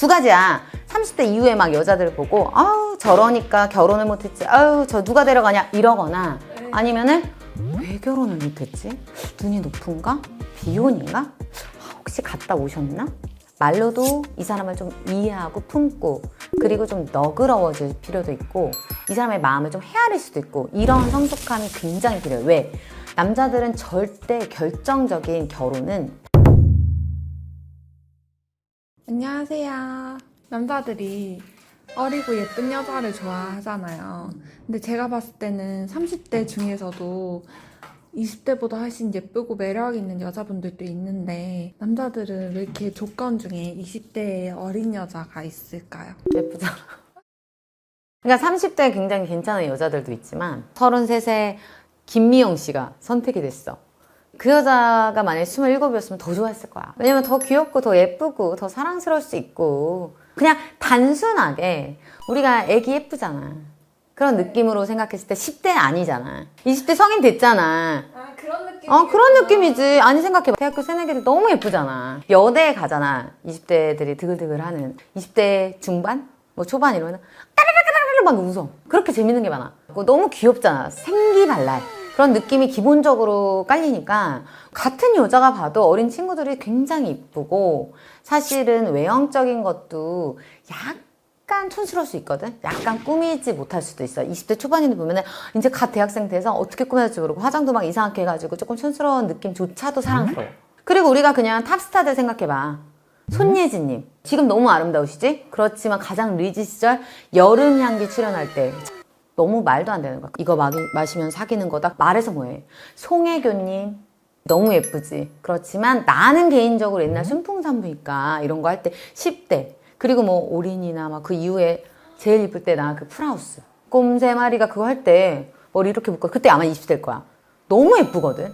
두 가지야. 30대 이후에 막 여자들 보고 아우 저러니까 결혼을 못했지. 아우 저 누가 데려가냐 이러거나 아니면은 왜 결혼을 못했지? 눈이 높은가? 비혼인가? 아, 혹시 갔다 오셨나? 말로도 이 사람을 좀 이해하고 품고 그리고 좀 너그러워질 필요도 있고 이 사람의 마음을 좀 헤아릴 수도 있고 이런 성숙함이 굉장히 필요해요. 왜? 남자들은 절대 결정적인 결혼은 안녕하세요. 남자들이 어리고 예쁜 여자를 좋아하잖아요. 근데 제가 봤을 때는 30대 중에서도 20대보다 훨씬 예쁘고 매력 있는 여자분들도 있는데 남자들은 왜 이렇게 조건 중에 20대의 어린 여자가 있을까요? 예쁘잖아. 그러니까 30대에 굉장히 괜찮은 여자들도 있지만 33세 김미영 씨가 선택이 됐어. 그 여자가 만약에 27이었으면 더 좋아했을 거야. 왜냐면 더 귀엽고 더 예쁘고 더 사랑스러울 수 있고 그냥 단순하게 우리가 애기 예쁘잖아. 그런 느낌으로 생각했을 때 10대 아니잖아. 20대 성인 됐잖아. 아 그런 느낌. 어, 그런 느낌이지. 아니, 생각해봐. 대학교 새내기들 너무 예쁘잖아. 여대에 가잖아. 20대들이 드글드글 하는. 20대 중반? 뭐 초반 이러면 까르르르르르 막 웃어. 그렇게 재밌는 게 많아. 너무 귀엽잖아. 생기발랄. 그런 느낌이 기본적으로 깔리니까 같은 여자가 봐도 어린 친구들이 굉장히 이쁘고 사실은 외형적인 것도 약간 촌스러울 수 있거든? 약간 꾸미지 못할 수도 있어. 20대 초반인데 보면은 이제 갓 대학생 돼서 어떻게 꾸며야 될지 모르고 화장도 막 이상하게 해가지고 조금 촌스러운 느낌조차도 사랑스러워. 그리고 우리가 그냥 탑스타들 생각해봐. 손예진님. 지금 너무 아름다우시지? 그렇지만 가장 리즈 시절 여름 향기 출연할 때 너무 말도 안 되는 거야. 이거 마, 마시면 사귀는 거다. 말해서 뭐해. 송혜교님. 너무 예쁘지. 그렇지만 나는 개인적으로 옛날 순풍산부니까 이런 거 할 때 10대. 그리고 뭐 올인이나 막 그 이후에 제일 이쁠 때 나 그 풀하우스. 꼼세 마리가 그거 할 때 머리 이렇게 묶어. 그때 아마 20대일 거야. 너무 예쁘거든.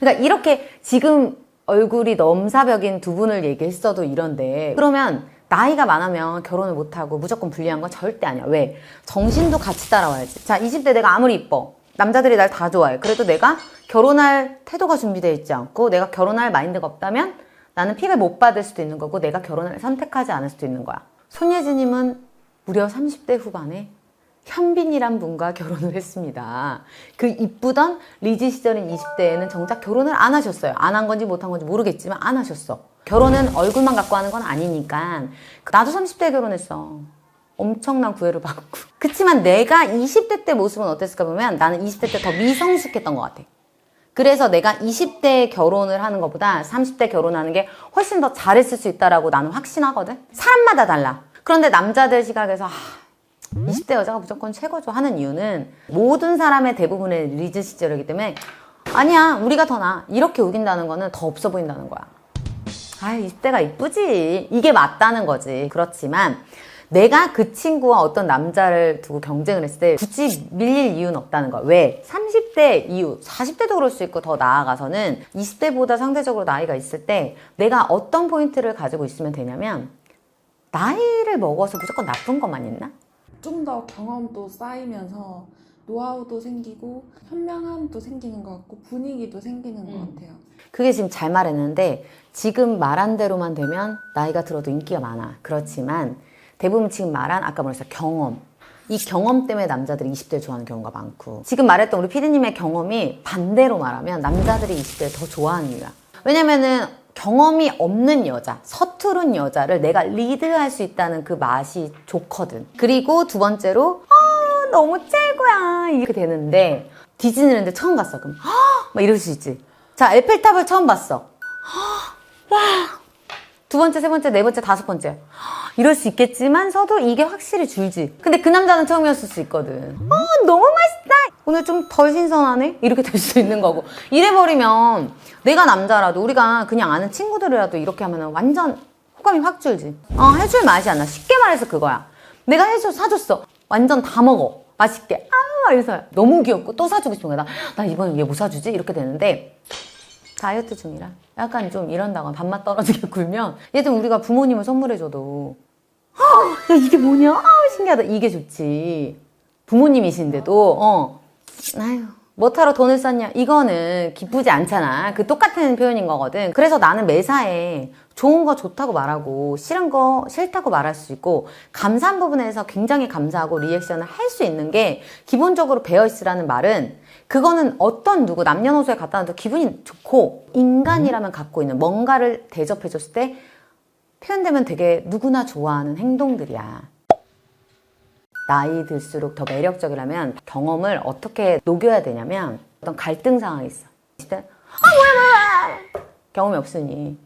그러니까 이렇게 지금 얼굴이 넘사벽인 두 분을 얘기했어도 이런데 그러면 나이가 많으면 결혼을 못하고 무조건 불리한 건 절대 아니야. 왜? 정신도 같이 따라와야지. 자, 20대 내가 아무리 이뻐. 남자들이 날 다 좋아해. 그래도 내가 결혼할 태도가 준비되어 있지 않고 내가 결혼할 마인드가 없다면 나는 픽을 못 받을 수도 있는 거고 내가 결혼을 선택하지 않을 수도 있는 거야. 손예진님은 무려 30대 후반에 현빈이란 분과 결혼을 했습니다. 그 이쁘던 리즈 시절인 20대에는 정작 결혼을 안 하셨어요. 안 한 건지 못한 건지 모르겠지만 안 하셨어. 결혼은 얼굴만 갖고 하는 건 아니니까. 나도 30대에 결혼했어. 엄청난 구애를 받고. 그치만 내가 20대 때 모습은 어땠을까 보면 나는 20대 때 더 미성숙했던 것 같아. 그래서 내가 20대에 결혼을 하는 것보다 30대 결혼하는 게 훨씬 더 잘했을 수 있다라고 나는 확신하거든. 사람마다 달라. 그런데 남자들 시각에서 아, 20대 여자가 무조건 최고죠. 하는 이유는 모든 사람의 대부분의 리즈 시절이기 때문에 아니야 우리가 더 나아 이렇게 우긴다는 거는 더 없어 보인다는 거야. 아 20대가 이쁘지. 이게 맞다는 거지. 그렇지만 내가 그 친구와 어떤 남자를 두고 경쟁을 했을 때 굳이 밀릴 이유는 없다는 거야. 왜? 30대 이후 40대도 그럴 수 있고 더 나아가서는 20대보다 상대적으로 나이가 있을 때 내가 어떤 포인트를 가지고 있으면 되냐면 나이를 먹어서 무조건 나쁜 것만 있나? 좀 더 경험도 쌓이면서 노하우도 생기고 현명함도 생기는 것 같고 분위기도 생기는 것 음. 같아요. 그게 지금 잘 말했는데 지금 말한 대로만 되면 나이가 들어도 인기가 많아. 그렇지만 대부분 지금 말한 아까 말했어 경험. 이 경험 때문에 남자들이 20대를 좋아하는 경우가 많고 지금 말했던 우리 피디님의 경험이 반대로 말하면 남자들이 20대를 더 좋아하는 이유야. 왜냐면은 경험이 없는 여자, 서투른 여자를 내가 리드할 수 있다는 그 맛이 좋거든. 그리고 두 번째로 아 너무 최고야 이렇게 되는데 디즈니랜드 처음 갔어 그럼 아, 막 이럴 수 있지. 자 에펠탑을 처음 봤어. 두 번째, 세 번째, 네 번째, 다섯 번째. 이럴 수 있겠지만서도 이게 확실히 줄지. 근데 그 남자는 처음이었을 수 있거든. 어, 너무 맛있다! 오늘 좀 덜 신선하네? 이렇게 될 수 있는 거고. 이래버리면 내가 남자라도 우리가 그냥 아는 친구들이라도 이렇게 하면 완전 호감이 확 줄지. 어, 해줄 맛이 안 나. 쉽게 말해서 그거야. 내가 해줘, 사줬어. 완전 다 먹어. 맛있게. 아, 이래서 너무 귀엽고 또 사주고 싶은 거야. 나, 나 이번에 얘 뭐 사주지? 이렇게 되는데 다이어트 중이라 약간 좀 이런다거나 밥맛 떨어지게 굴면 얘들 우리가 부모님을 선물해줘도 아, 야 이게 뭐냐? 아, 신기하다. 이게 좋지. 부모님이신데도 어 아유 뭐 타러 돈을 썼냐? 이거는 기쁘지 않잖아. 그 똑같은 표현인 거거든. 그래서 나는 매사에 좋은 거 좋다고 말하고 싫은 거 싫다고 말할 수 있고 감사한 부분에서 굉장히 감사하고 리액션을 할 수 있는 게 기본적으로 배어있으라는 말은 그거는 어떤 누구 남녀노소에 갖다 놔도 기분이 좋고 인간이라면 갖고 있는 뭔가를 대접해줬을 때 표현되면 되게 누구나 좋아하는 행동들이야. 나이 들수록 더 매력적이라면 경험을 어떻게 녹여야 되냐면 어떤 갈등 상황이 있어. 20대 아 뭐야 뭐야. 경험이 없으니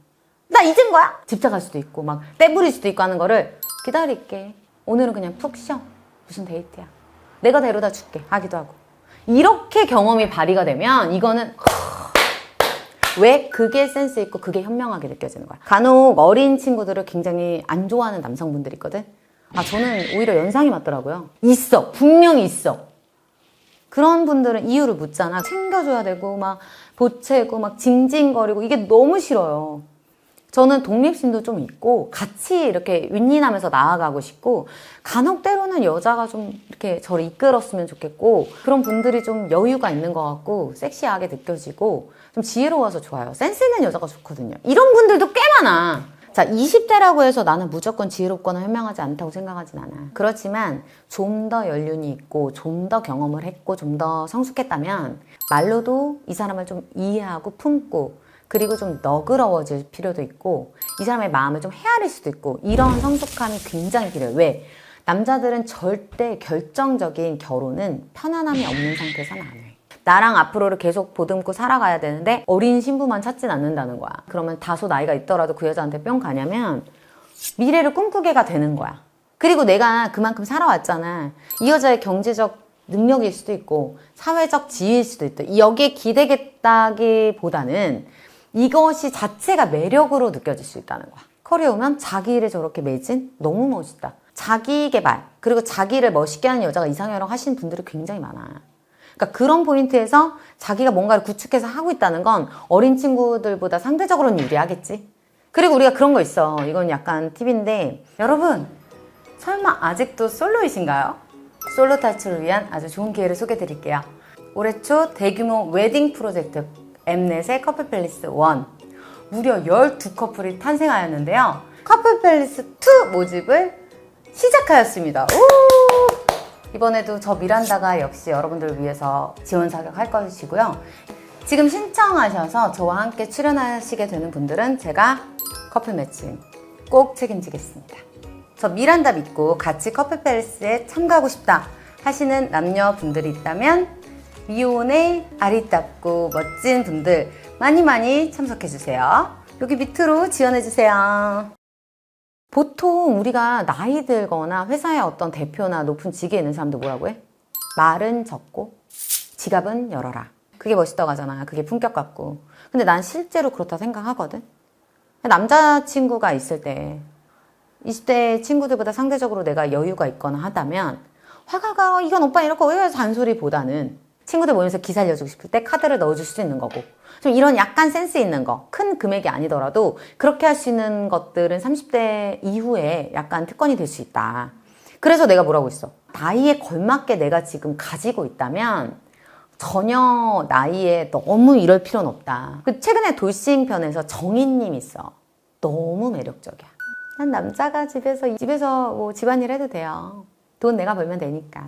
나 잊은 거야? 집착할 수도 있고 막 떼부릴 수도 있고 하는 거를 기다릴게. 오늘은 그냥 푹 쉬어. 무슨 데이트야. 내가 데려다 줄게. 하기도 하고. 이렇게 경험이 발휘가 되면 이거는 왜 그게 센스 있고 그게 현명하게 느껴지는 거야. 간혹 어린 친구들을 굉장히 안 좋아하는 남성분들 있거든. 아 저는 오히려 연상이 맞더라고요. 있어, 분명히 있어. 그런 분들은 이유를 묻잖아. 챙겨줘야 되고 막 보채고 막 징징거리고 이게 너무 싫어요. 저는 독립심도 좀 있고 같이 이렇게 윈윈하면서 나아가고 싶고 간혹 때로는 여자가 좀 이렇게 저를 이끌었으면 좋겠고 그런 분들이 좀 여유가 있는 것 같고 섹시하게 느껴지고 좀 지혜로워서 좋아요. 센스 있는 여자가 좋거든요. 이런 분들도 꽤 많아. 자, 20대라고 해서 나는 무조건 지혜롭거나 현명하지 않다고 생각하진 않아. 그렇지만 좀 더 연륜이 있고 좀 더 경험을 했고 좀 더 성숙했다면 말로도 이 사람을 좀 이해하고 품고 그리고 좀 너그러워질 필요도 있고 이 사람의 마음을 좀 헤아릴 수도 있고 이런 성숙함이 굉장히 필요해요. 왜? 남자들은 절대 결정적인 결혼은 편안함이 없는 상태에서는 안 해. 나랑 앞으로를 계속 보듬고 살아가야 되는데 어린 신부만 찾진 않는다는 거야. 그러면 다소 나이가 있더라도 그 여자한테 뿅 가냐면 미래를 꿈꾸게가 되는 거야. 그리고 내가 그만큼 살아왔잖아. 이 여자의 경제적 능력일 수도 있고 사회적 지위일 수도 있다. 여기에 기대겠다기보다는 이것이 자체가 매력으로 느껴질 수 있다는 거야. 커리어 오면 자기를 저렇게 매진 너무 멋있다. 자기 개발 그리고 자기를 멋있게 하는 여자가 이상형이라고 하시는 분들이 굉장히 많아. 그러니까 그런 포인트에서 자기가 뭔가를 구축해서 하고 있다는 건 어린 친구들보다 상대적으로는 유리하겠지. 그리고 우리가 그런 거 있어. 이건 약간 팁인데 여러분 설마 아직도 솔로이신가요? 솔로 탈출을 위한 아주 좋은 기회를 소개해 드릴게요. 올해 초 대규모 웨딩 프로젝트 엠넷의 커플 팰리스 1 무려 12커플이 탄생하였는데요. 커플 팰리스 2 모집을 시작하였습니다. 우! 이번에도 저 미란다가 역시 여러분들을 위해서 지원 사격 할 것이고요. 지금 신청하셔서 저와 함께 출연하시게 되는 분들은 제가 커플 매칭 꼭 책임지겠습니다. 저 미란다 믿고 같이 커플 팰리스에 참가하고 싶다 하시는 남녀분들이 있다면 미혼의 아리따고 멋진 분들 많이 많이 참석해 주세요. 여기 밑으로 지원해 주세요. 보통 우리가 나이 들거나 회사의 어떤 대표나 높은 직위에 있는 사람들 뭐라고 해? 말은 적고 지갑은 열어라. 그게 멋있다고 하잖아. 그게 품격 같고. 근데 난 실제로 그렇다 생각하거든. 남자친구가 있을 때 20대 친구들보다 상대적으로 내가 여유가 있거나 하다면 화가 가 이건 오빠 이렇게 왜 잔소리보다는 친구들 모여서 기 살려주고 싶을 때 카드를 넣어줄 수 있는 거고 좀 이런 약간 센스 있는 거 큰 금액이 아니더라도 그렇게 할 수 있는 것들은 30대 이후에 약간 특권이 될 수 있다 그래서 내가 뭐라고 했어 나이에 걸맞게 내가 지금 가지고 있다면 전혀 나이에 너무 이럴 필요는 없다 그 최근에 돌싱 편에서 정인님 있어 너무 매력적이야 난 남자가 집에서 집에서 뭐 집안일 해도 돼요. 돈 내가 벌면 되니까.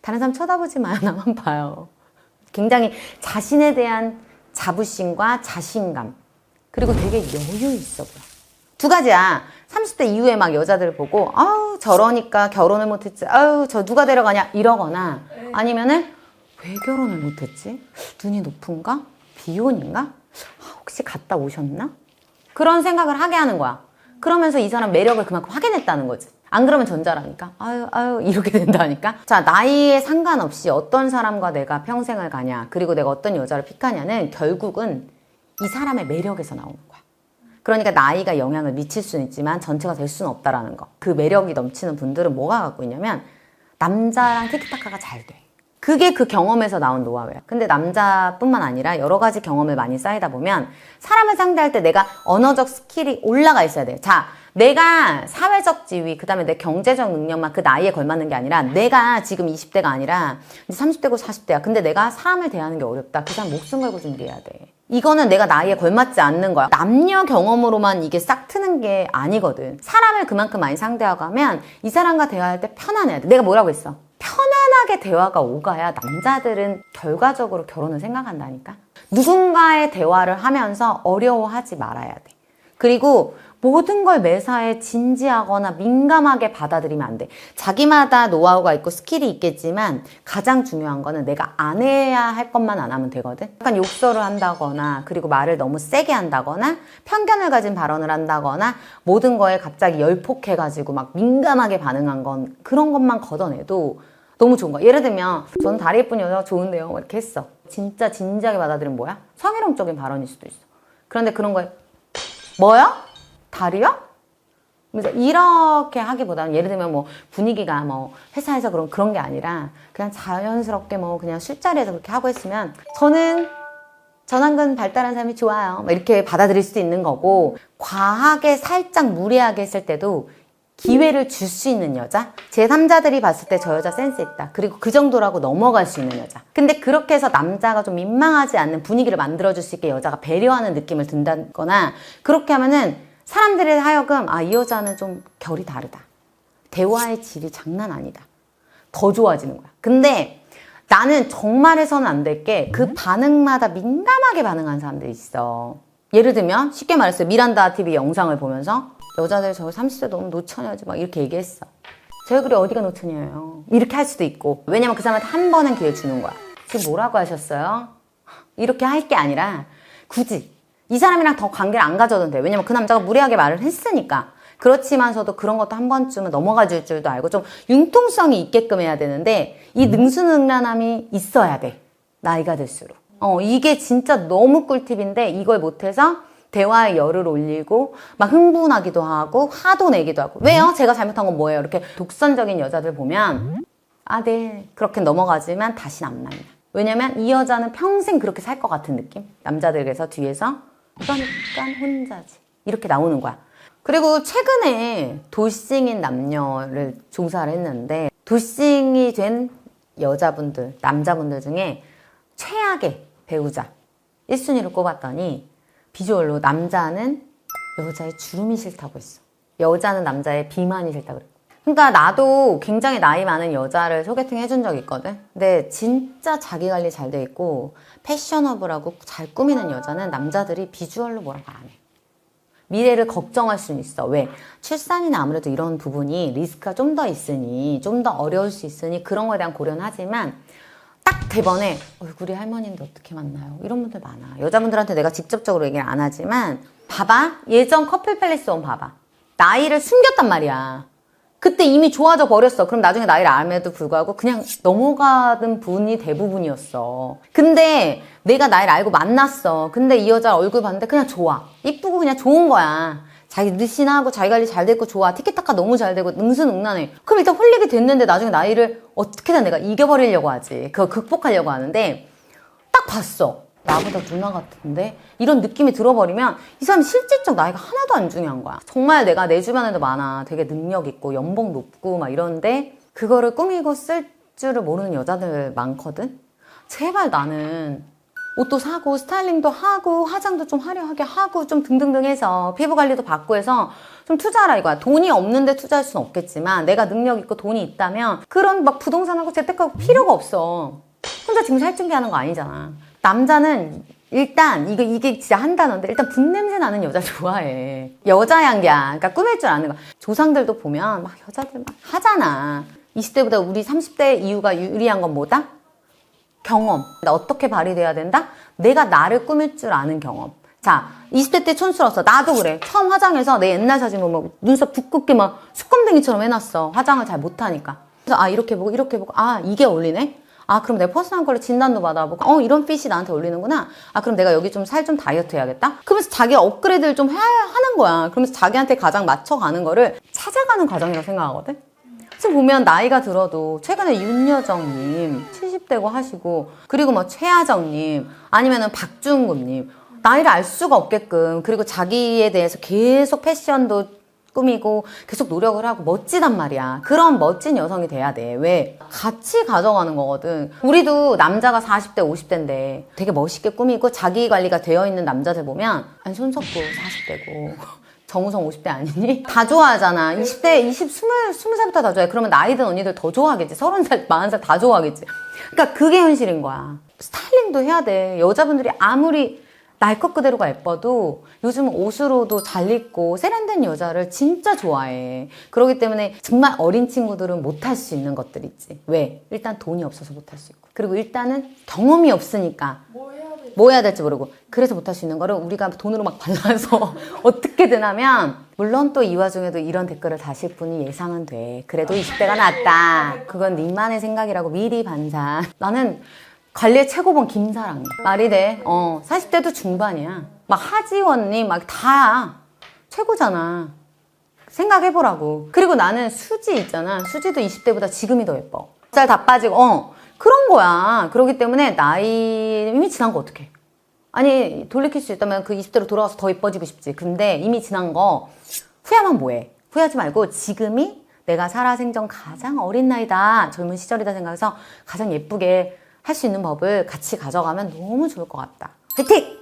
다른 사람 쳐다보지 마요. 나만 봐요. 굉장히 자신에 대한 자부심과 자신감 그리고 되게 여유 있어 보여. 두 가지야. 30대 이후에 막 여자들을 보고 아우 저러니까 결혼을 못했지. 아우 저 누가 데려가냐 이러거나 아니면은 왜 결혼을 못했지? 눈이 높은가? 비혼인가? 아, 혹시 갔다 오셨나? 그런 생각을 하게 하는 거야. 그러면서 이 사람 매력을 그만큼 확인했다는 거지. 안 그러면 전자라니까. 아유, 아유, 이렇게 된다니까. 자, 나이에 상관없이 어떤 사람과 내가 평생을 가냐, 그리고 내가 어떤 여자를 픽하냐는 결국은 이 사람의 매력에서 나오는 거야. 그러니까 나이가 영향을 미칠 수는 있지만 전체가 될 수는 없다라는 거. 그 매력이 넘치는 분들은 뭐가 갖고 있냐면 남자랑 티키타카가 잘 돼. 그게 그 경험에서 나온 노하우예요. 근데 남자뿐만 아니라 여러 가지 경험을 많이 쌓이다 보면 사람을 상대할 때 내가 언어적 스킬이 올라가 있어야 돼. 자, 내가 사회적 지위, 그 다음에 내 경제적 능력만 그 나이에 걸맞는 게 아니라 내가 지금 20대가 아니라 이제 30대고 40대야. 근데 내가 사람을 대하는 게 어렵다. 그 사람 목숨 걸고 준비해야 돼. 이거는 내가 나이에 걸맞지 않는 거야. 남녀 경험으로만 이게 싹 트는 게 아니거든. 사람을 그만큼 많이 상대하고 하면 이 사람과 대화할 때 편안해야 돼. 내가 뭐라고 했어? 편안하게 대화가 오가야 남자들은 결과적으로 결혼을 생각한다니까. 누군가의 대화를 하면서 어려워하지 말아야 돼. 그리고 모든 걸 매사에 진지하거나 민감하게 받아들이면 안 돼. 자기마다 노하우가 있고 스킬이 있겠지만 가장 중요한 거는 내가 안 해야 할 것만 안 하면 되거든. 약간 욕설을 한다거나 그리고 말을 너무 세게 한다거나 편견을 가진 발언을 한다거나 모든 거에 갑자기 열폭해가지고 막 민감하게 반응한 건 그런 것만 걷어내도 너무 좋은 거야. 예를 들면 저는 다리 예쁜 여자가 좋은데요. 뭐 이렇게 했어. 진짜 진지하게 받아들이면 뭐야? 성희롱적인 발언일 수도 있어. 그런데 그런 거에 뭐야? 다리야? 이렇게 하기보다는 예를 들면 뭐 분위기가 뭐 회사에서 그런 그런 게 아니라 그냥 자연스럽게 뭐 그냥 술자리에서 그렇게 하고 있으면 저는 전완근 발달한 사람이 좋아요. 막 이렇게 받아들일 수도 있는 거고 과하게 살짝 무례하게 했을 때도 기회를 줄 수 있는 여자? 제3자들이 봤을 때 저 여자 센스 있다. 그리고 그 정도라고 넘어갈 수 있는 여자. 근데 그렇게 해서 남자가 좀 민망하지 않는 분위기를 만들어줄 수 있게 여자가 배려하는 느낌을 든다거나 그렇게 하면은 사람들의 하여금 아, 이 여자는 좀 결이 다르다. 대화의 질이 장난 아니다. 더 좋아지는 거야. 근데 나는 정말 해서는 안 될 게 그 반응마다 민감하게 반응하는 사람들이 있어. 예를 들면 쉽게 말해서 미란다 TV 영상을 보면서 여자들 저 30대 너무 노처녀지 막 이렇게 얘기했어. 제 얼굴이 어디가 노처녀예요? 이렇게 할 수도 있고 왜냐면 그 사람한테 한 번은 기회 주는 거야. 지금 뭐라고 하셨어요? 이렇게 할 게 아니라 굳이 이 사람이랑 더 관계를 안 가져도 돼. 왜냐면 그 남자가 무례하게 말을 했으니까. 그렇지만서도 그런 것도 한 번쯤은 넘어가 줄 줄도 알고 좀 융통성이 있게끔 해야 되는데 이 능수능란함이 있어야 돼. 나이가 들수록. 어, 이게 진짜 너무 꿀팁인데 이걸 못해서 대화의 열을 올리고 막 흥분하기도 하고 화도 내기도 하고 왜요? 제가 잘못한 건 뭐예요? 이렇게 독선적인 여자들 보면 아, 네. 그렇게 넘어가지만 다시는 안 만나. 왜냐면 이 여자는 평생 그렇게 살 것 같은 느낌? 남자들에게서 뒤에서 그러니까 혼자지. 이렇게 나오는 거야. 그리고 최근에 돌싱인 남녀를 조사를 했는데 돌싱이 된 여자분들, 남자분들 중에 최악의 배우자 1순위를 꼽았더니 비주얼로 남자는 여자의 주름이 싫다고 했어. 여자는 남자의 비만이 싫다고 그래. 그러니까 나도 굉장히 나이 많은 여자를 소개팅 해준 적 있거든. 근데 진짜 자기 관리 잘 돼 있고 패셔너블하고 잘 꾸미는 여자는 남자들이 비주얼로 뭐라고 안 해. 미래를 걱정할 수는 있어. 왜? 출산이나 아무래도 이런 부분이 리스크가 좀 더 있으니, 좀 더 어려울 수 있으니 그런 거에 대한 고려는 하지만 딱 대번에 얼굴이 할머니인데 어떻게 만나요? 이런 분들 많아. 여자분들한테 내가 직접적으로 얘기를 안 하지만 봐봐. 예전 커플 팰리스 온 봐봐. 나이를 숨겼단 말이야. 그때 이미 좋아져 버렸어. 그럼 나중에 나이를 알면도 불구하고 그냥 넘어가는 분이 대부분이었어. 근데 내가 나이를 알고 만났어. 근데 이 여자 얼굴 봤는데 그냥 좋아. 이쁘고 그냥 좋은 거야. 자기 느씬하고 자기 관리 잘 됐고 좋아. 티키타카 너무 잘 되고 능수능란해. 그럼 일단 홀릭이 됐는데 나중에 나이를 어떻게든 내가 이겨버리려고 하지. 그거 극복하려고 하는데 딱 봤어. 나보다 누나 같은데? 이런 느낌이 들어버리면 이 사람이 실질적 나이가 하나도 안 중요한 거야. 정말 내가 내 주변에도 많아. 되게 능력 있고 연봉 높고 막 이런데 그거를 꾸미고 쓸 줄을 모르는 여자들 많거든? 제발 나는 옷도 사고 스타일링도 하고 화장도 좀 화려하게 하고 좀 등등등 해서 피부 관리도 받고 해서 좀 투자하라 이거야. 돈이 없는데 투자할 수는 없겠지만 내가 능력 있고 돈이 있다면 그런 막 부동산하고 재테크하고 필요가 없어. 혼자 지금 살준비하는 거 아니잖아. 남자는 일단 이거 이게 진짜 한 단어인데 일단 분냄새 나는 여자 좋아해. 여자 향기야. 그러니까 꾸밀 줄 아는 거. 조상들도 보면 막 여자들 막 하잖아. 20대보다 우리 30대 이유가 유리한 건 뭐다? 경험. 나 어떻게 발휘돼야 된다? 내가 나를 꾸밀 줄 아는 경험. 자, 20대 때 촌스러웠어. 나도 그래. 처음 화장해서 내 옛날 사진 보면 막 눈썹 두껍게 막 수검댕이처럼 해놨어. 화장을 잘 못하니까. 그래서 아, 이렇게 보고, 이렇게 보고, 아, 이게 어울리네? 아, 그럼 내가 퍼스널 컬러 진단도 받아보고, 어, 이런 핏이 나한테 어울리는구나. 아, 그럼 내가 여기 좀 살 좀 다이어트 해야겠다? 그러면서 자기 업그레이드를 좀 해야 하는 거야. 그러면서 자기한테 가장 맞춰가는 거를 찾아가는 과정이라고 생각하거든? 지금 보면 나이가 들어도 최근에 윤여정님 70대고 하시고 그리고 뭐 최하정님 아니면은 박준구님 나이를 알 수가 없게끔 그리고 자기에 대해서 계속 패션도 꾸미고 계속 노력을 하고 멋지단 말이야. 그런 멋진 여성이 돼야 돼. 왜? 같이 가져가는 거거든. 우리도 남자가 40대, 50대인데 되게 멋있게 꾸미고 자기 관리가 되어 있는 남자들 보면 아니 손석구 40대고 정우성 50대 아니니? 다 좋아하잖아. 20대, 20, 20, 20살부터 다 좋아해. 그러면 나이 든 언니들 더 좋아하겠지. 30살, 40살 다 좋아하겠지. 그러니까 그게 현실인 거야. 스타일링도 해야 돼. 여자분들이 아무리 날 것 그대로가 예뻐도 요즘 옷으로도 잘 입고 세련된 여자를 진짜 좋아해. 그렇기 때문에 정말 어린 친구들은 못할 수 있는 것들 있지. 왜? 일단 돈이 없어서 못할 수 있고. 그리고 일단은 경험이 없으니까 뭐 해야 될지 모르고 그래서 못할 수 있는 거를 우리가 돈으로 막 발라서 어떻게든 하면 물론 또 이 와중에도 이런 댓글을 다실 분이 예상은 돼 그래도 20대가 낫다 그건 니만의 생각이라고 미리 반산 나는 관리의 최고봉 김사랑이 말이 돼 어, 40대도 중반이야 막 하지원님 막 다 최고잖아 생각해보라고. 그리고 나는 수지 있잖아. 수지도 20대보다 지금이 더 예뻐. 살 다 빠지고, 어. 그런 거야. 그렇기 때문에 나이, 이미 지난 거 어떡해. 아니, 돌이킬 수 있다면 그 20대로 돌아가서 더 예뻐지고 싶지. 근데 이미 지난 거 후회하면 뭐해. 후회하지 말고 지금이 내가 살아생전 가장 어린 나이다. 젊은 시절이다 생각해서 가장 예쁘게 할 수 있는 법을 같이 가져가면 너무 좋을 것 같다. 화이팅!